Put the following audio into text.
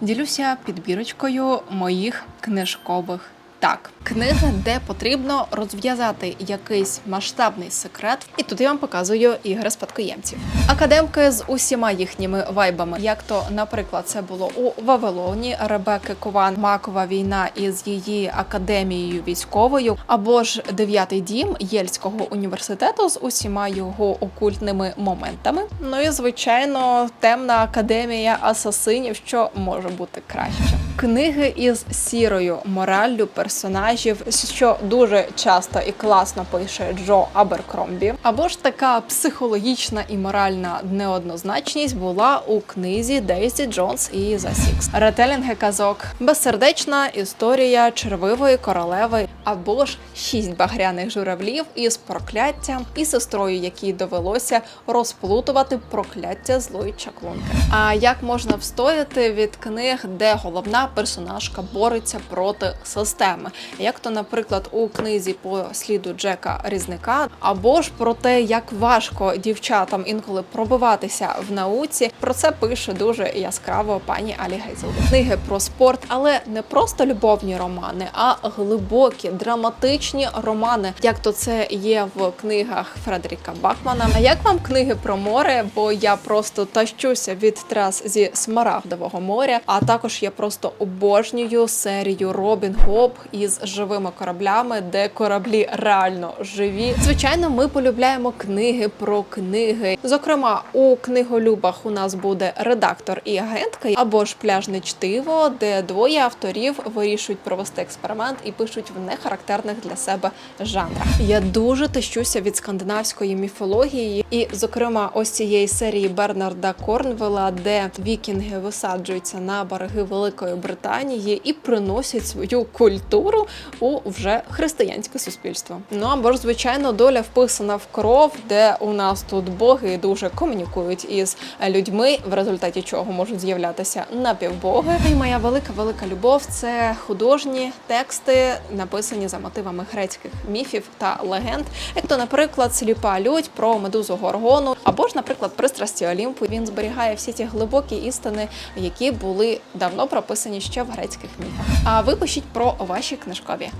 Ділюся підбірочкою моїх книжкових. Так, книга, де потрібно розв'язати якийсь масштабний секрет, і тут я вам показую ігри спадкоємців. Академки з усіма їхніми вайбами, як то, наприклад, це було у Вавилоні Ребекки Кован, Макова війна із її академією військовою, або ж дев'ятий дім Єльського університету з усіма його окультними моментами. Ну і звичайно, темна академія асасинів, що може бути краще. Книги із сірою мораллю персонажів, що дуже часто і класно пише Джо Аберкромбі, або ж така психологічна і моральна неоднозначність була у книзі Дейзі Джонс і Six. Ретелінги казок, безсердечна історія червивої королеви, або ж шість багряних журавлів із прокляттям і сестрою, якій довелося розплутувати прокляття злої чаклунки. А як можна встояти від книг, де головна персонажка бореться проти системи, як то, наприклад, у книзі по сліду Джека Різника, або ж про те, як важко дівчатам інколи пробиватися в науці. Про це пише дуже яскраво пані Алі Гейзел. Книги про спорт, але не просто любовні романи, а глибокі, драматичні романи, як то це є в книгах Фредеріка Бакмана. А як вам книги про море? Бо я просто тащуся від трас зі Смарагдового моря, а також я просто обожнюю серію Робін Гоп із живими кораблями, де кораблі реально живі. Звичайно, ми полюбляємо книги про книги. Зокрема, у книголюбах у нас буде редактор і агентка, або ж пляжне чтиво, де двоє авторів вирішують провести експеримент і пишуть в нехарактерних для себе жанрах. Я дуже тащуся від скандинавської міфології, і, зокрема, ось цієї серії Бернарда Корнвела, де вікінги висаджуються на береги Великої Британії і приносять свою культуру у вже християнське суспільство. Ну або ж, звичайно, доля вписана в кров, де у нас тут боги дуже комунікують із людьми, в результаті чого можуть з'являтися напівбоги. І моя велика велика любов це художні тексти, написані за мотивами грецьких міфів та легенд, як то, наприклад, сліпа людь про медузу Горгону, або ж, наприклад, пристрасті Олімпу. Він зберігає всі ті глибокі істини, які були давно прописані ще в грецьких міфах. А ви пишіть про ваші книжкові